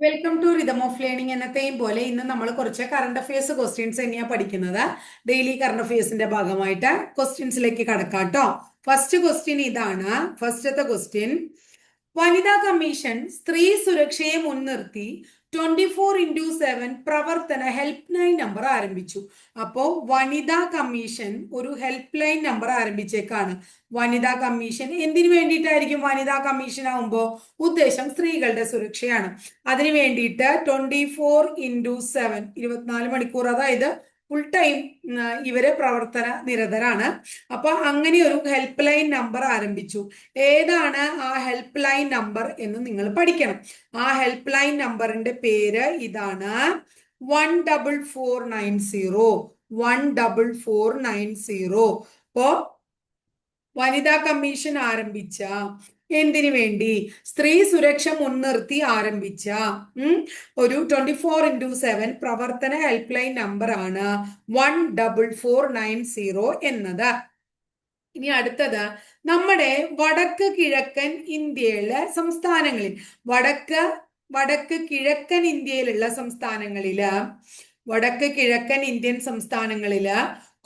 Welcome to rhythm of learning എന്നത്തെയും പോലെ ഇന്ന് നമ്മൾ കുറച്ച് കറണ്ട് അഫയേഴ്സ് ക്വസ്റ്റ്യൻസ് തന്നെയാണ് പഠിക്കുന്നത്. ഡെയിലി കറണ്ട് അഫയേഴ്സിന്റെ ഭാഗമായിട്ട് ക്വസ്റ്റ്യൻസിലേക്ക് കടക്കാം കേട്ടോ ഫസ്റ്റ് ക്വസ്റ്റ്യൻ ഇതാണ്. ഫസ്റ്റത്തെ ക്വസ്റ്റ്യൻ വനിതാ കമ്മീഷൻ സ്ത്രീ സുരക്ഷയെ മുൻനിർത്തി ട്വന്റി ഫോർ ഇന്റു സെവൻ പ്രവർത്തന ഹെൽപ്പ് ലൈൻ നമ്പർ ആരംഭിച്ചു. അപ്പോ വനിതാ കമ്മീഷൻ ഒരു ഹെൽപ്പ് ലൈൻ നമ്പർ ആരംഭിച്ചേക്കാണ്. വനിതാ കമ്മീഷൻ എന്തിനു വേണ്ടിയിട്ടായിരിക്കും വനിതാ കമ്മീഷൻ ആവുമ്പോൾ ഉദ്ദേശം സ്ത്രീകളുടെ സുരക്ഷയാണ്. അതിനു വേണ്ടിയിട്ട് ട്വന്റി ഫോർ ഇന്റു സെവൻ ഇരുപത്തിനാല് മണിക്കൂർ. അതായത് ഫുൾ ടൈം ഇവർ പ്രവർത്തന നിരതരാണ്. അപ്പൊ അങ്ങനെ ഒരു ഹെൽപ്പ് ലൈൻ നമ്പർ ആരംഭിച്ചു. ഏതാണ് ആ ഹെൽപ്പ് ലൈൻ നമ്പർ എന്ന് നിങ്ങൾ പഠിക്കണം. ആ ഹെൽപ്പ് ലൈൻ നമ്പറിന്റെ പേര് ഇതാണ് one double four nine zero one double four nine zero അപ്പോ വനിതാ കമ്മീഷൻ ആരംഭിച്ച എന്തിനു വേണ്ടി? സ്ത്രീ സുരക്ഷ മുൻനിർത്തി ആരംഭിച്ച ഒരു ട്വന്റി ഫോർ ഇന്റു സെവൻ പ്രവർത്തന ഹെൽപ്പ് ലൈൻ നമ്പർ ആണ് one double four nine zero എന്നത്. ഇനി അടുത്തത് നമ്മുടെ വടക്ക് കിഴക്കൻ ഇന്ത്യയിലെ സംസ്ഥാനങ്ങളിൽ വടക്ക് വടക്ക് കിഴക്കൻ ഇന്ത്യയിലുള്ള സംസ്ഥാനങ്ങളിൽ വടക്ക് കിഴക്കൻ ഇന്ത്യൻ സംസ്ഥാനങ്ങളിൽ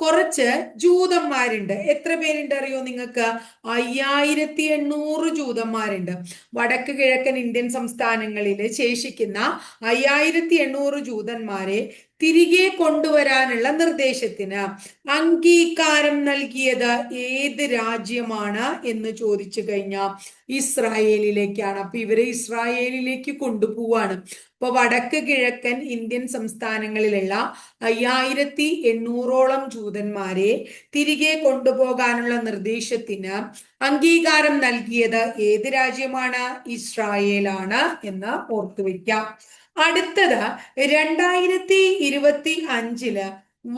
കുറച്ച് ജൂതന്മാരുണ്ട്. എത്ര പേരുണ്ട് അറിയോ നിങ്ങൾക്ക്? അയ്യായിരത്തി എണ്ണൂറ് ജൂതന്മാരുണ്ട്. വടക്ക് കിഴക്കൻ ഇന്ത്യൻ സംസ്ഥാനങ്ങളിൽ ശേഷിക്കുന്ന അയ്യായിരത്തി എണ്ണൂറ് ജൂതന്മാരെ തിരികെ കൊണ്ടുവരാനുള്ള നിർദ്ദേശത്തിന് അംഗീകാരം നൽകിയത് ഏത് രാജ്യമാണ് എന്ന് ചോദിച്ചു കഴിഞ്ഞാൽ ഇസ്രായേലിലേക്കാണ്. അപ്പൊ ഇവരെ ഇസ്രായേലിലേക്ക് കൊണ്ടുപോവാണ്. അപ്പൊ വടക്ക് കിഴക്കൻ ഇന്ത്യൻ സംസ്ഥാനങ്ങളിലുള്ള അയ്യായിരത്തി എണ്ണൂറോളം ജൂതന്മാരെ തിരികെ കൊണ്ടുപോകാനുള്ള നിർദ്ദേശത്തിന് അംഗീകാരം നൽകിയത് ഏത് രാജ്യമാണ്? ഇസ്രായേലാണ് എന്ന് ഓർത്തുവെക്കാം അടുത്തത് രണ്ടായിരത്തി ഇരുപത്തി അഞ്ചിൽ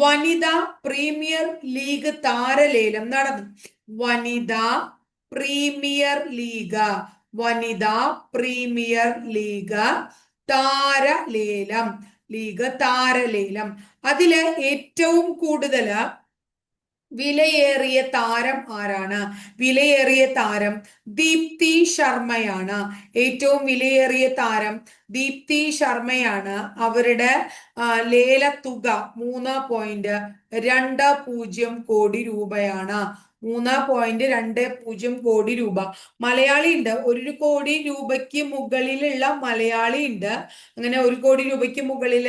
വനിതാ പ്രീമിയർ ലീഗ് താരലേലം നടന്നു. വനിതാ പ്രീമിയർ ലീഗ് വനിതാ പ്രീമിയർ ലീഗ് താരലേലം ലീഗ് താരലേലം. അതിൽ ഏറ്റവും കൂടുതൽ വിലയേറിയ താരം ആരാണ്? വിലയേറിയ താരം ദീപ്തി ശർമ്മയാണ്. ഏറ്റവും വിലയേറിയ താരം ദീപ്തി ശർമ്മയാണ്. അവരുടെ ലേല തുക മൂന്ന് പോയിന്റ് രണ്ട് പൂജ്യം കോടി രൂപയാണ്. മൂന്ന് പോയിന്റ് രണ്ട് പൂജ്യം കോടി രൂപ. മലയാളി ഉണ്ട് ഒരു കോടി രൂപയ്ക്ക് മുകളിലുള്ള മലയാളി ഉണ്ട് അങ്ങനെ ഒരു കോടി രൂപയ്ക്ക് മുകളിൽ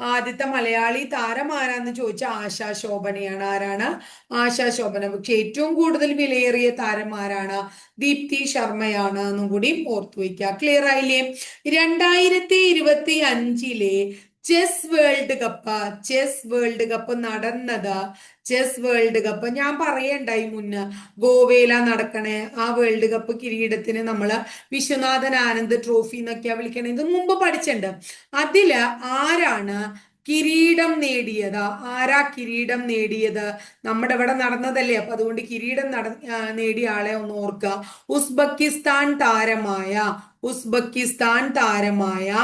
ആദ്യത്തെ മലയാളി താരം ആരാന്ന് ചോദിച്ചാൽ ആശാ ശോഭനയാണ്. ആരാണ്? ആശാ ശോഭന. പക്ഷെ ഏറ്റവും കൂടുതൽ വിലയേറിയ താരം ആരാണ്? ദീപ്തി ശർമ്മയാണ് എന്നും കൂടി ഓർത്തു വയ്ക്കുക ക്ലിയർ ആയില്ലേ? രണ്ടായിരത്തി ഇരുപത്തി അഞ്ചിലെ chess world cup chess world cup നടന്നത്? ചെസ് വേൾഡ് കപ്പ് ഞാൻ പറയണ്ടായി മുന്ന്. ഗോവയില നടക്കണേ. ആ വേൾഡ് കപ്പ് കിരീടത്തിന് നമ്മൾ വിശ്വനാഥൻ ആനന്ദ് ട്രോഫി എന്നൊക്കെയാ വിളിക്കണേ. ഇത് മുമ്പ് പഠിച്ചിട്ടുണ്ട് അതിൽ ആരാണ് കിരീടം നേടിയത്? ആരാ കിരീടം നേടിയത്? നമ്മുടെ ഇവിടെ നടന്നതല്ലേ. അപ്പൊ അതുകൊണ്ട് കിരീടം നട നേടിയ ആളെ ഒന്ന് ഓർക്കുക ഉസ്ബക്കിസ്ഥാൻ താരമായ ഉസ്ബക്കിസ്ഥാൻ താരമായ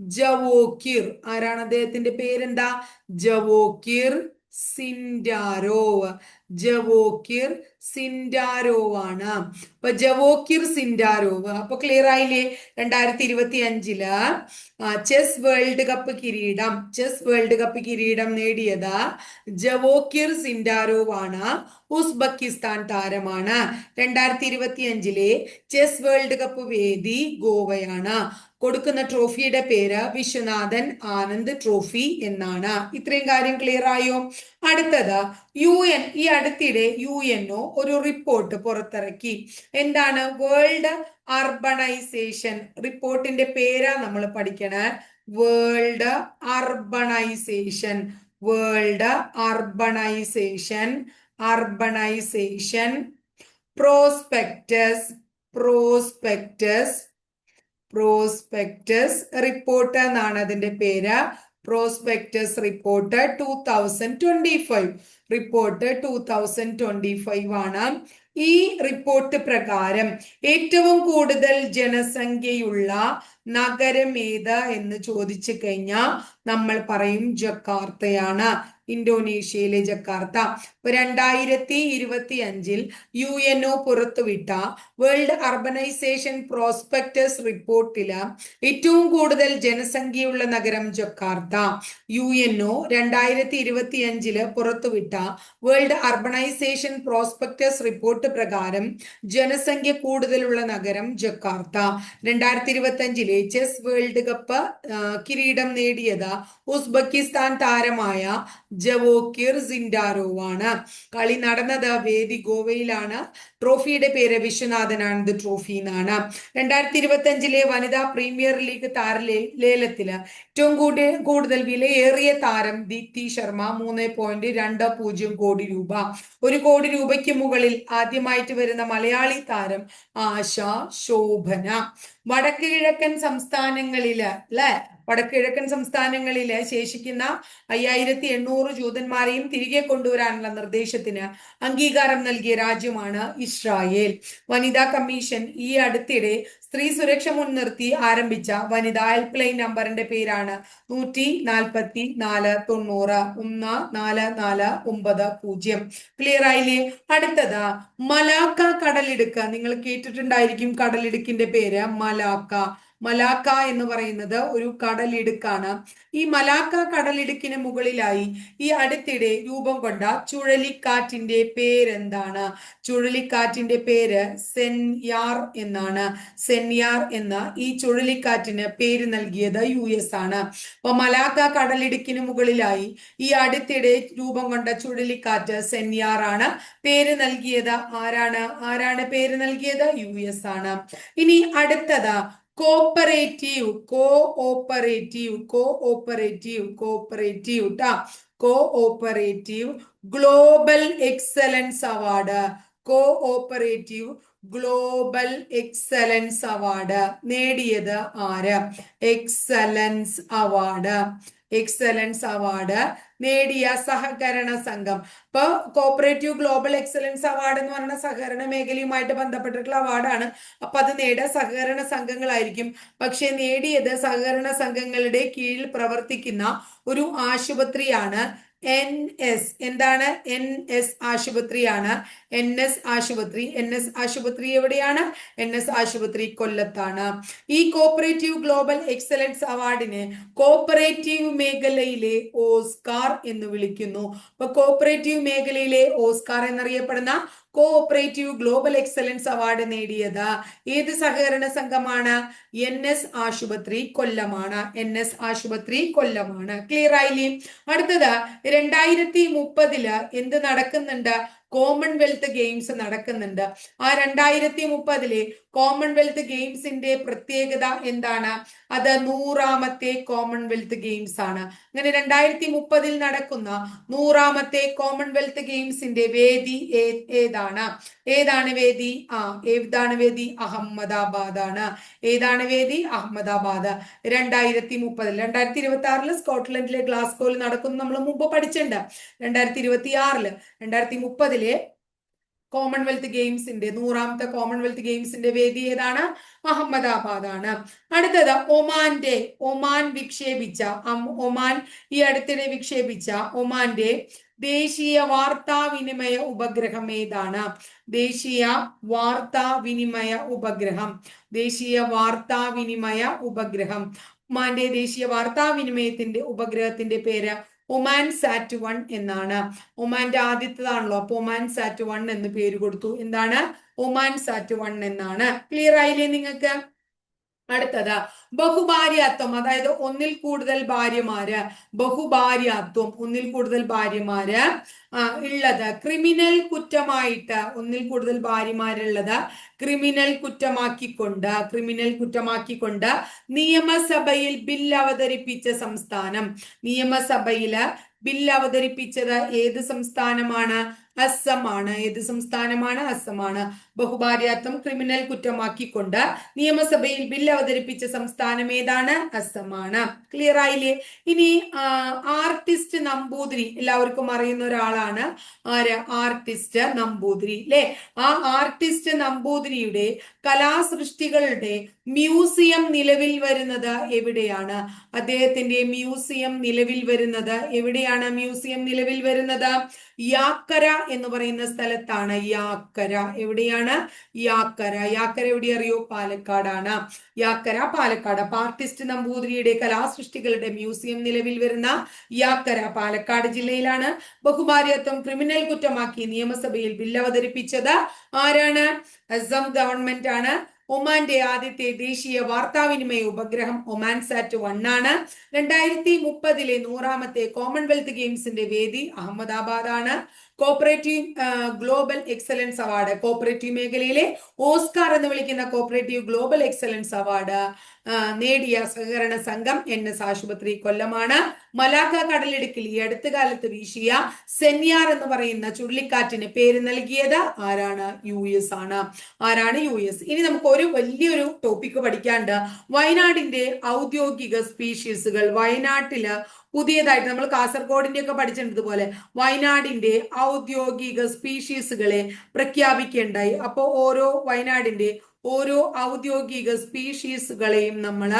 ജവോക്കിർ. ആരാണ് അദ്ദേഹത്തിന്റെ പേരെന്താ? ജവോക്കിർ സിൻഡാരോവ്. ജവോക്കിർ സിൻഡാരോവ് ആണ് അപ്പൊ ജവോക്കിർ സിൻഡാരോവ് അപ്പൊ ക്ലിയർ ആയില്ലേ? രണ്ടായിരത്തി ഇരുപത്തി അഞ്ചിൽ ചെസ് വേൾഡ് കപ്പ് കിരീടം ചെസ് വേൾഡ് കപ്പ് കിരീടം നേടിയത് ജവോക്കിർ സിൻഡാരോവ് ആണ് ഉസ്ബെക്കിസ്ഥാൻ താരമാണ്. രണ്ടായിരത്തി ഇരുപത്തി അഞ്ചിലെ ചെസ് വേൾഡ് കപ്പ് വേദി ഗോവയാണ്. കൊടുക്കുന്ന ട്രോഫിയുടെ പേര് വിശ്വനാഥൻ ആനന്ദ് ട്രോഫി എന്നാണ്. ഇത്രയും കാര്യം ക്ലിയർ ആയോ? അടുത്തത് യു എൻ ഈ അടുത്തിടെ യു എൻഒ ഒരു റിപ്പോർട്ട് പുറത്തിറക്കി. എന്താണ്? വേൾഡ് അർബണൈസേഷൻ റിപ്പോർട്ടിന്റെ പേരാ നമ്മൾ പഠിക്കണേ. World urbanization world urbanization urbanization prospects prospects prospects report എന്നാണ് അതിന്റെ പേര്. Prospects report two thousand twenty five report two thousand twenty five ആണ് ഈ റിപ്പോർട്ട് പ്രകാരം ഏറ്റവും കൂടുതൽ ജനസംഖ്യയുള്ള നഗരം ഏത് എന്ന് ചോദിച്ചു കഴിഞ്ഞാൽ നമ്മൾ പറയും ജക്കാർത്തയാണ്. ഇന്തോനേഷ്യയിലെ ജക്കാർത്ത. രണ്ടായിരത്തി ഇരുപത്തി അഞ്ചിൽ യു എൻ ഒ പുറത്തുവിട്ട വേൾഡ് അർബനൈസേഷൻ പ്രോസ്പെക്ടസ് റിപ്പോർട്ടിൽ ഏറ്റവും കൂടുതൽ ജനസംഖ്യയുള്ള നഗരം ജക്കാർത്ത. യു എൻ ഒ രണ്ടായിരത്തി ഇരുപത്തി അഞ്ചിൽ പുറത്തുവിട്ട വേൾഡ് അർബനൈസേഷൻ പ്രോസ്പെക്ടസ് റിപ്പോർട്ട് പ്രകാരം ജനസംഖ്യ കൂടുതലുള്ള നഗരം ജക്കാർത്ത. രണ്ടായിരത്തി ഇരുപത്തി അഞ്ചിലെ ചെസ് വേൾഡ് കപ്പ് കിരീടം നേടിയത് ഉസ്ബെക്കിസ്ഥാൻ താരമായ ജവോക്കിർ സിൻഡാരോവ് ആണ് കളി നടന്നത് വേദി ഗോവയിലാണ്. ട്രോഫിയുടെ പേര് വിശ്വനാഥൻ ആനന്ദ് ട്രോഫി എന്നാണ്. രണ്ടായിരത്തി ഇരുപത്തി അഞ്ചിലെ വനിതാ പ്രീമിയർ ലീഗ് താര ലേലത്തിൽ ഏറ്റവും കൂടുതൽ കൂടുതൽ വിലയേറിയ താരം ദീപ്തി ശർമ്മ മൂന്ന് പോയിന്റ് രണ്ട് പൂജ്യം കോടി രൂപ. ഒരു കോടി രൂപയ്ക്ക് മുകളിൽ ആദ്യമായിട്ട് വരുന്ന മലയാളി താരം ആശ ശോഭന. വടക്ക് കിഴക്കൻ സംസ്ഥാനങ്ങളിൽ അല്ലെ? വടക്ക് കിഴക്കൻ സംസ്ഥാനങ്ങളിൽ ശേഷിക്കുന്ന അയ്യായിരത്തി എണ്ണൂറ് ജൂതന്മാരെയും തിരികെ കൊണ്ടുവരാനുള്ള നിർദ്ദേശത്തിന് അംഗീകാരം നൽകിയ രാജ്യമാണ് ഇസ്രായേൽ. വനിതാ കമ്മീഷൻ ഈ അടുത്തിടെ സ്ത്രീ സുരക്ഷ മുൻനിർത്തി ആരംഭിച്ച വനിതാ ഹെൽപ്പ് ലൈൻ നമ്പറിന്റെ പേരാണ് നൂറ്റി നാൽപ്പത്തി നാല് തൊണ്ണൂറ് ഒന്ന് നാല് നാല് ഒമ്പത് പൂജ്യം. ക്ലിയർ ആയില്ലേ? അടുത്തത് മലാക്ക കടലിടുക്ക്. നിങ്ങൾ കേട്ടിട്ടുണ്ടായിരിക്കും കടലിടുക്കിന്റെ പേര് മലാക്ക. മലാക്ക എന്ന് പറയുന്നത് ഒരു കടലിടുക്കാണ്. ഈ മലാക്ക കടലിടുക്കിന് മുകളിലായി ഈ അടുത്തിടെ രൂപം കൊണ്ട ചുഴലിക്കാറ്റിന്റെ പേരെന്താണ്? ചുഴലിക്കാറ്റിന്റെ പേര് സെൻയാർ എന്നാണ്. സെൻയാർ എന്ന ഈ ചുഴലിക്കാറ്റിന് പേര് നൽകിയത് യു എസ് ആണ്. അപ്പൊ മലാക്ക കടലിടുക്കിന് മുകളിലായി ഈ അടുത്തിടെ രൂപം കൊണ്ട ചുഴലിക്കാറ്റ് സെൻയാർ ആണ്. പേര് നൽകിയത് ആരാണ്? ആരാണ് പേര് നൽകിയത്? യു എസ് ആണ്. ഇനി അടുത്തത് cooperative cooperative cooperative cooperative ട്ടാ. Cooperative global excellence award cooperative global excellence award നേടിയത് ആര്? എക്സലൻസ് അവാർഡ് എക്സലൻസ് അവാർഡ് നേടിയ സഹകരണ സംഘം. ഇപ്പൊ കോപ്പറേറ്റീവ് ഗ്ലോബൽ എക്സലൻസ് അവാർഡ് എന്ന് പറയുന്ന സഹകരണ മേഖലയുമായിട്ട് ബന്ധപ്പെട്ടിട്ടുള്ള അവാർഡാണ് അപ്പൊ അത് നേടിയ സഹകരണ സംഘങ്ങളായിരിക്കും. പക്ഷെ നേടിയത് സഹകരണ സംഘങ്ങളുടെ കീഴിൽ പ്രവർത്തിക്കുന്ന ഒരു ആശുപത്രിയാണ് എൻ എസ് എന്താണ്? എൻ എസ് ആശുപത്രിയാണ്. എൻ എസ് ആശുപത്രി. എൻ എസ് ആശുപത്രി എവിടെയാണ്? എൻ എസ് ആശുപത്രി കൊല്ലത്താണ്. ഈ കോപ്പറേറ്റീവ് ഗ്ലോബൽ എക്സലൻസ് അവാർഡിന് കോപ്പറേറ്റീവ് മേഖലയിലെ ഓസ്കാർ എന്ന് വിളിക്കുന്നു. അപ്പൊ കോപ്പറേറ്റീവ് മേഖലയിലെ ഓസ്കാർ എന്നറിയപ്പെടുന്ന കോഓപ്പറേറ്റീവ് ഗ്ലോബൽ എക്സലൻസ് അവാർഡ് നേടിയത് ഏത് സഹകരണ സംഘമാണ്? എൻ എസ് ആശുപത്രി കൊല്ലമാണ്. എൻ എസ് ആശുപത്രി കൊല്ലമാണ്. ക്ലിയർ ആയില്ലേ? അടുത്തത് രണ്ടായിരത്തി മുപ്പതിൽ എന്ത് നടക്കുന്നുണ്ട്? കോമൺവെൽത്ത് ഗെയിംസ് നടക്കുന്നുണ്ട്. ആ രണ്ടായിരത്തി മുപ്പതിലെ കോമൺവെൽത്ത് ഗെയിംസിന്റെ പ്രത്യേകത എന്താണ്? അത് നൂറാമത്തെ കോമൺവെൽത്ത് ഗെയിംസ് ആണ്. അങ്ങനെ രണ്ടായിരത്തി മുപ്പതിൽ നടക്കുന്ന നൂറാമത്തെ കോമൺവെൽത്ത് ഗെയിംസിന്റെ വേദി ഏതാണ്? ഏതാണ് വേദി? ആ ഏതാണ് വേദി? അഹമ്മദാബാദ് ആണ്. ഏതാണ് വേദി? അഹമ്മദാബാദ്. രണ്ടായിരത്തി മുപ്പതിൽ രണ്ടായിരത്തി ഇരുപത്തി ആറിൽ സ്കോട്ട്ലൻഡിലെ ഗ്ലാസ്കോയിൽ നടക്കുന്നു. നമ്മൾ മുമ്പ് പഠിച്ചിട്ടുണ്ട്. രണ്ടായിരത്തി ഇരുപത്തി ആറിൽ രണ്ടായിരത്തി മുപ്പതിലെ കോമൺവെൽത്ത് ഗെയിംസിന്റെ നൂറാമത്തെ കോമൺവെൽത്ത് ഗെയിംസിന്റെ വേദി ഏതാണ്? അഹമ്മദാബാദ് ആണ് അടുത്തത് ഒമാന്റെ ഒമാൻ വിക്ഷേപിച്ച ഒമാൻ ഈ അടുത്തിടെ വിക്ഷേപിച്ച ഒമാന്റെ ദേശീയ വാർത്താവിനിമയ ഉപഗ്രഹം ഏതാണ്? ദേശീയ വാർത്താവിനിമയ ഉപഗ്രഹം. ദേശീയ വാർത്താവിനിമയ ഉപഗ്രഹം. ഒമാന്റെ ദേശീയ വാർത്താവിനിമയത്തിന്റെ ഉപഗ്രഹത്തിന്റെ പേര് ഒമാൻ സാറ്റ് വൺ എന്നാണ്. ഒമാന്റെ ആദ്യത്തേതാണല്ലോ. അപ്പൊ ഒമാൻ സാറ്റ് വൺ എന്ന് പേര് കൊടുത്തു. എന്താണ്? ഒമാൻ സാറ്റ് വൺ എന്നാണ്. ക്ലിയർ ആയില്ലേ നിങ്ങൾക്ക്? അടുത്തത് ബഹുഭാര്യാത്വം. അതായത് ഒന്നിൽ കൂടുതൽ ഭാര്യമാര് ബഹുഭാര്യാത്വം ഒന്നിൽ കൂടുതൽ ഭാര്യമാര് ഉള്ളത് ക്രിമിനൽ കുറ്റമായിട്ട് ഒന്നിൽ കൂടുതൽ ഭാര്യമാരുള്ളത് ക്രിമിനൽ കുറ്റമാക്കിക്കൊണ്ട് ക്രിമിനൽ കുറ്റമാക്കിക്കൊണ്ട് നിയമസഭയിൽ ബിൽ അവതരിപ്പിച്ച സംസ്ഥാനം. നിയമസഭയിൽ ബിൽ അവതരിപ്പിച്ചത് ഏത് സംസ്ഥാനമാണ്? അസമാണ്. ഏത് സംസ്ഥാനമാണ്? അസമാണ്. ബഹുഭാര്യാത്വം ക്രിമിനൽ കുറ്റമാക്കിക്കൊണ്ട് നിയമസഭയിൽ ബിൽ അവതരിപ്പിച്ച സംസ്ഥാനം ഏതാണ്? അസമാണ്. ക്ലിയർ ആയില്ലേ? ഇനി ആർട്ടിസ്റ്റ് നമ്പൂതിരി എല്ലാവർക്കും അറിയുന്ന ഒരാളാണ്. ആര്? ആർട്ടിസ്റ്റ് നമ്പൂതിരി അല്ലെ ആ ആർട്ടിസ്റ്റ് നമ്പൂതിരിയുടെ കലാസൃഷ്ടികളുടെ മ്യൂസിയം നിലവിൽ വരുന്നത് എവിടെയാണ്? അദ്ദേഹത്തിന്റെ മ്യൂസിയം നിലവിൽ വരുന്നത് എവിടെയാണ്? മ്യൂസിയം നിലവിൽ വരുന്നത്? യാക്കര എന്ന് പറയുന്ന സ്ഥലത്താണ് യാക്കര. എവിടെയാണ്? യാക്കര. യാക്കര എവിടെ അറിയോ? പാലക്കാടാണ്. യാക്കര പാലക്കാട്. അപ്പൊ ആർട്ടിസ്റ്റ് നമ്പൂതിരിയുടെ കലാസൃഷ്ടികളുടെ മ്യൂസിയം നിലവിൽ വരുന്ന യാക്കര പാലക്കാട് ജില്ലയിലാണ്. ബഹുഭാര്യത്വം ക്രിമിനൽ കുറ്റമാക്കി നിയമസഭയിൽ ബില്ല് അവതരിപ്പിച്ചത് ആരാണ്? അസം ഗവൺമെന്റ് ആണ്. ഒമാന്റെ ആദ്യത്തെ ദേശീയ വാർത്താവിനിമയ ഉപഗ്രഹം ഒമാൻ സാറ്റ് വൺ ആണ്. രണ്ടായിരത്തി മുപ്പതിലെ നൂറാമത്തെ കോമൺവെൽത്ത് ഗെയിംസിന്റെ വേദി അഹമ്മദാബാദ് ആണ്. Cooperative global excellence award cooperative മേഖലയിലെ ഓസ്കാർ എന്ന് വിളിക്കുന്ന കോപ്പറേറ്റീവ് ഗ്ലോബൽ എക്സലൻസ് അവാർഡ് നേടിയ സഹകരണ സംഘം എൻ എസ് ആശുപത്രി കൊല്ലമാണ്. മലാക്ക കടലിടുക്കിൽ ഈ അടുത്ത കാലത്ത് വീശിയ സെന്യാർ എന്ന് പറയുന്ന ചുഴലിക്കാറ്റിന് പേര് നൽകിയത് ആരാണ്? യു എസ് ആണ്. ആരാണ് യു എസ്? ഇനി നമുക്ക് ഒരു വലിയൊരു ടോപ്പിക് പഠിക്കാണ്ട് വയനാടിന്റെ ഔദ്യോഗിക സ്പീഷീസുകൾ വയനാട്ടിൽ പുതിയതായിട്ട് നമ്മൾ കാസർഗോഡിന്റെ ഒക്കെ പഠിച്ചിട്ടുള്ളതുപോലെ വയനാടിന്റെ ഔദ്യോഗിക സ്പീഷീസുകളെ പ്രഖ്യാപിക്കേണ്ടായി. അപ്പോൾ ഓരോ വയനാടിന്റെ ഓരോ ഔദ്യോഗിക സ്പീഷീസുകളെയും നമ്മൾ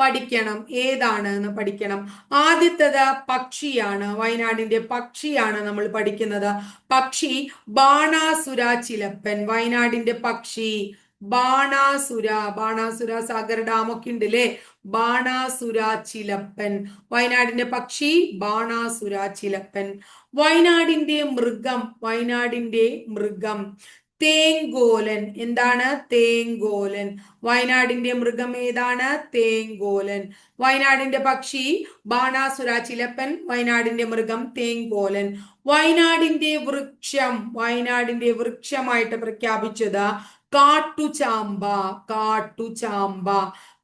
പഠിക്കണം. ഏതാണ് എന്ന് പഠിക്കണം. ആദ്യത്തത് പക്ഷിയാണ്. വയനാടിന്റെ പക്ഷിയാണ് നമ്മൾ പഠിക്കുന്നത്. പക്ഷി ബാണാസുര ചിലപ്പൻ. വയനാടിന്റെ പക്ഷി ബാണാസുര ബാണാസുര സാഗർ ഡാമൊക്കെ ഉണ്ട് അല്ലേ ബാണാസുര ചിലപ്പൻ. വയനാടിന്റെ പക്ഷി ബാണാസുര ചിലപ്പൻ. വയനാടിന്റെ മൃഗം വയനാടിന്റെ മൃഗം. തേങ്കോലൻ. എന്താണ് തേങ്കോലൻ? വയനാടിന്റെ മൃഗം ഏതാണ്? തേങ്കോലൻ. വയനാടിന്റെ പക്ഷി ബാണാസുര ചിലപ്പൻ. വയനാടിന്റെ മൃഗം തേങ്കോലൻ. വയനാടിന്റെ വൃക്ഷം വയനാടിന്റെ വൃക്ഷമായിട്ട് പ്രഖ്യാപിച്ചത് കാട്ടുചാമ്പ കാട്ടുചാമ്പ.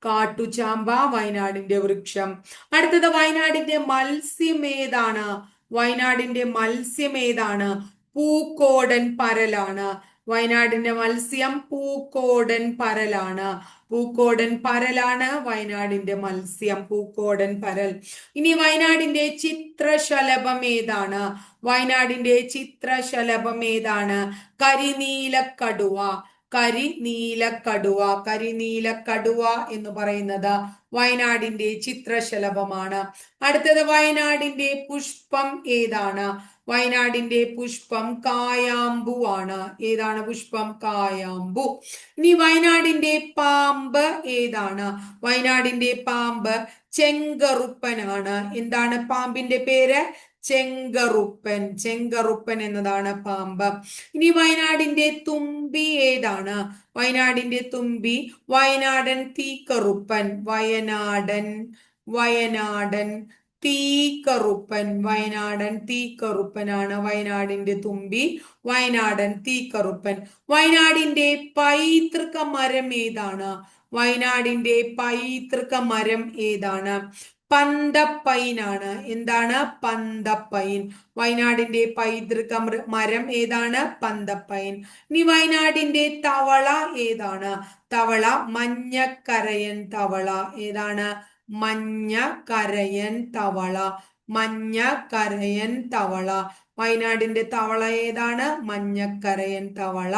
കാട്ടുചാമ്പ വയനാടിന്റെ വൃക്ഷം. അടുത്തത് വയനാടിന്റെ മത്സ്യം ഏതാണ്? വയനാടിന്റെ മത്സ്യം ഏതാണ്? പൂക്കോടൻ പരലാണ്. വയനാടിന്റെ മത്സ്യം പൂക്കോടൻ പരലാണ്. പൂക്കോടൻ പരലാണ് വയനാടിന്റെ മത്സ്യം പൂക്കോടൻ പരൽ. ഇനി വയനാടിന്റെ ചിത്രശലഭം ഏതാണ്? വയനാടിന്റെ ചിത്രശലഭം ഏതാണ്? കരിനീലക്കടുവ. കരിനീലക്കടുവ. കരിനീലക്കടുവ എന്ന് പറയുന്നത് വയനാടിന്റെ ചിത്രശലഭമാണ്. അടുത്തത് വയനാടിന്റെ പുഷ്പം ഏതാണ്? വയനാടിന്റെ പുഷ്പം കായാമ്പു ആണ്. ഏതാണ് പുഷ്പം? കായാമ്പു. ഇനി വയനാടിന്റെ പാമ്പ് ഏതാണ്? വയനാടിന്റെ പാമ്പ് ചെങ്കറുപ്പനാണ് എന്താണ് പാമ്പിന്റെ പേര്? ചെങ്കറുപ്പൻ. ചെങ്കറുപ്പൻ എന്നതാണ് പാമ്പ്. ഇനി വയനാടിന്റെ തുമ്പി ഏതാണ്? വയനാടിന്റെ തുമ്പി വയനാടൻ തീക്കറുപ്പൻ. വയനാടൻ വയനാടൻ തീക്കറുപ്പൻ വയനാടൻ തീക്കറുപ്പനാണ് വയനാടിന്റെ തുമ്പി. വയനാടൻ തീക്കറുപ്പൻ. വയനാടിന്റെ പൈതൃക മരം ഏതാണ്? വയനാടിന്റെ പൈതൃക മരം ഏതാണ്? പന്തപ്പൈനാണ്. എന്താണ്? പന്തപ്പൈൻ. വയനാടിന്റെ പൈതൃക മരം ഏതാണ്? പന്തപ്പൈൻ. ഇനി വയനാടിന്റെ തവള ഏതാണ്? തവള മഞ്ഞക്കരയൻ തവള ഏതാണ്? മഞ്ഞ കരയൻ തവള മഞ്ഞ കരയൻ തവള. വയനാടിന്റെ തവള ഏതാണ്? മഞ്ഞക്കരയൻ തവള.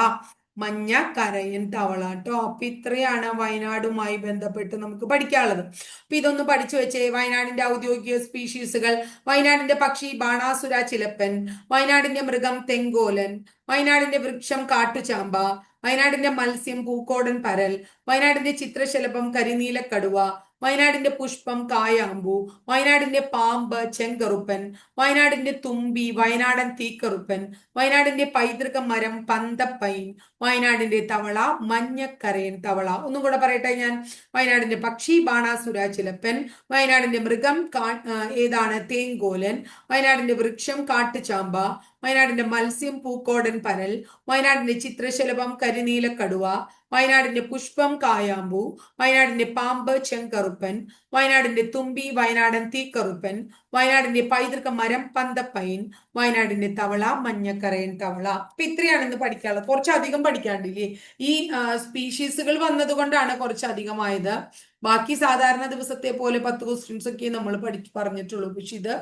മഞ്ഞ കരയൻ തവള കേട്ടോ. അപ്പൊ ഇത്രയാണ് വയനാടുമായി ബന്ധപ്പെട്ട് നമുക്ക് പഠിക്കാനുള്ളത്. അപ്പൊ ഇതൊന്ന് പഠിച്ചു വെച്ചേ. വയനാടിന്റെ ഔദ്യോഗിക സ്പീഷീസുകൾ. വയനാടിന്റെ പക്ഷി ബാണാസുര ചിലപ്പൻ. വയനാടിന്റെ മൃഗം തെങ്കോലൻ. വയനാടിന്റെ വൃക്ഷം കാട്ടുചാമ്പ. വയനാടിന്റെ മത്സ്യം പൂക്കോടൻ പരൽ. വയനാടിന്റെ ചിത്രശലഭം കരിനീലക്കടുവ. വയനാടിന്റെ പുഷ്പം കായാമ്പൂ വയനാടിന്റെ പാമ്പ് ചെങ്കറുപ്പൻ വയനാടിന്റെ തുമ്പി വയനാടൻ തീക്കറുപ്പൻ വയനാടിന്റെ പൈതൃക മരം പന്തപ്പൈൻ വയനാടിന്റെ തവള മഞ്ഞക്കരയൻ തവള. ഒന്നും കൂടെ പറയട്ടെ ഞാൻ. വയനാടിന്റെ പക്ഷി ബാണാസുര ചിലപ്പൻ വയനാടിന്റെ മൃഗം ഏതാണ് തേങ്കോലൻ വയനാടിന്റെ വൃക്ഷം കാട്ടുചാമ്പ വയനാടിന്റെ മത്സ്യം പൂക്കോടൻ പനൽ വയനാടിന്റെ ചിത്രശലഭം കരിനീലക്കടുവ വയനാടിന്റെ പുഷ്പം കായാമ്പൂ വയനാടിന്റെ പാമ്പ് ചെങ്കറുപ്പൻ വയനാടിന്റെ തുമ്പി വയനാടൻ തീക്കറുപ്പൻ വയനാടിന്റെ പൈതൃക മരം പന്തപ്പൈൻ വയനാടിന്റെ തവള മഞ്ഞക്കരയൻ തവള. അപ്പൊ ഇത്രയാണെന്ന് പഠിക്കാനുള്ളത്. കുറച്ചധികം പഠിക്കാണ്ടില്ലേ ഈ സ്പീഷീസുകൾ വന്നതുകൊണ്ടാണ് കുറച്ചധികമായത്. ബാക്കി സാധാരണ ദിവസത്തെ പോലെ പത്ത് ക്വസ്റ്റ്യൻസ് ഒക്കെ നമ്മൾ പഠിച്ച് പറഞ്ഞിട്ടുള്ളൂ. പക്ഷെ ഇത്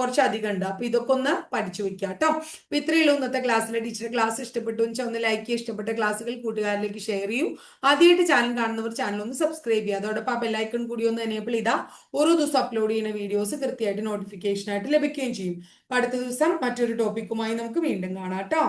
കുറച്ചധികം ഉണ്ട്. അപ്പൊ ഇതൊക്കെ ഒന്ന് പഠിച്ചു വെക്കാം കേട്ടോ. അപ്പൊ ഇത്രയുള്ളൂ ഇന്നത്തെ ക്ലാസ്സിലെ ടീച്ചർ ക്ലാസ് ഇഷ്ടപ്പെട്ടു വെച്ചാൽ ഒന്ന് ലൈക്ക് ചെയ്യുക. ഇഷ്ടപ്പെട്ട ക്ലാസ്സുകൾ കൂട്ടുകാരിലേക്ക് ഷെയർ ചെയ്യൂ. ആദ്യമായിട്ട് ചാനൽ കാണുന്നവർ ചാനൽ ഒന്ന് സബ്സ്ക്രൈബ് ചെയ്യുക. അതോടൊപ്പം ആ ബെല്ലൈക്കൺ കൂടി ഒന്ന് എനേബിൾ ചെയ്താൽ ഓരോ ദിവസം അപ്ലോഡ് ചെയ്യുന്ന വീഡിയോസ് കൃത്യമായിട്ട് നോട്ടിഫിക്കേഷൻ ആയിട്ട് ലഭിക്കുകയും ചെയ്യും. അടുത്ത ദിവസം മറ്റൊരു ടോപ്പിക്കുമായി നമുക്ക് വീണ്ടും കാണാം കേട്ടോ